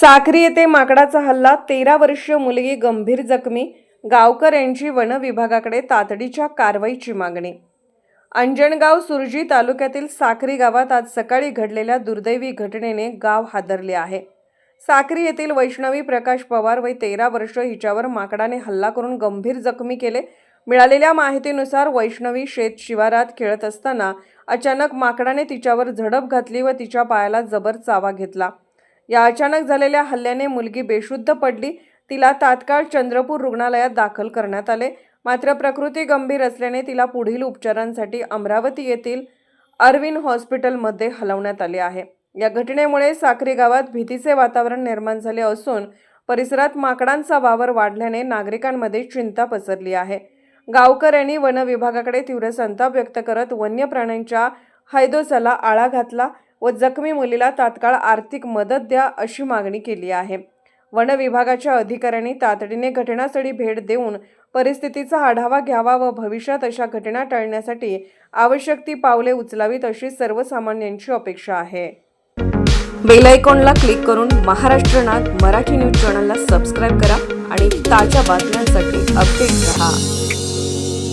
साखरी येथे माकडाचा हल्ला तेरा वर्षीय मुलगी गंभीर जखमी गावकर यांची वन विभागाकडे तातडीच्या कारवाईची मागणी. अंजणगाव सुरजी तालुक्यातील साखरी गावात आज सकाळी घडलेल्या दुर्दैवी घटनेने गाव हादरले आहे. साखरी येथील वैष्णवी प्रकाश पवार वय तेरा वर्ष हिच्यावर माकडाने हल्ला करून गंभीर जखमी केले. मिळालेल्या माहितीनुसार वैष्णवी शेत शिवारात खेळत असताना अचानक माकडाने तिच्यावर झडप घातली व तिच्या पायाला जबर चावा घेतला. या अचानक झालेल्या हल्ल्याने मुलगी बेशुद्ध पडली. तिला तात्काळ चंद्रपूर रुग्णालयात दाखल करण्यात आले. मात्र प्रकृती गंभीर असल्याने तिला पुढील उपचारांसाठी अमरावती येथील अरविंद हॉस्पिटलमध्ये हलवण्यात आले आहे. या घटनेमुळे साक्री गावात भीतीचे वातावरण निर्माण झाले असून परिसरात माकडांचा वावर वाढल्याने नागरिकांमध्ये चिंता पसरली आहे. गावकर यांनी वन विभागाकडे तीव्र संताप व्यक्त करत वन्य प्राण्यांच्या हैदोसाला आळा घातला. व जखमी मुलीला तात्काळ आर्थिक मदत द्या अशी मागणी केली आहे. वन विभागाच्या अधिकाऱ्यांनी तातडीने घटनास्थळी भेट देऊन परिस्थितीचा आढावा घ्यावा व भविष्यात अशा घटना टाळण्यासाठी आवश्यक ती पावले उचलावीत अशी सर्वसामान्यांची अपेक्षा आहे. बेल आयकॉनला क्लिक करून महाराष्ट्र नाग मराठी न्यूज चॅनलला सबस्क्राईब करा आणि ताज्या बातम्यांसाठी अपडेट रहा.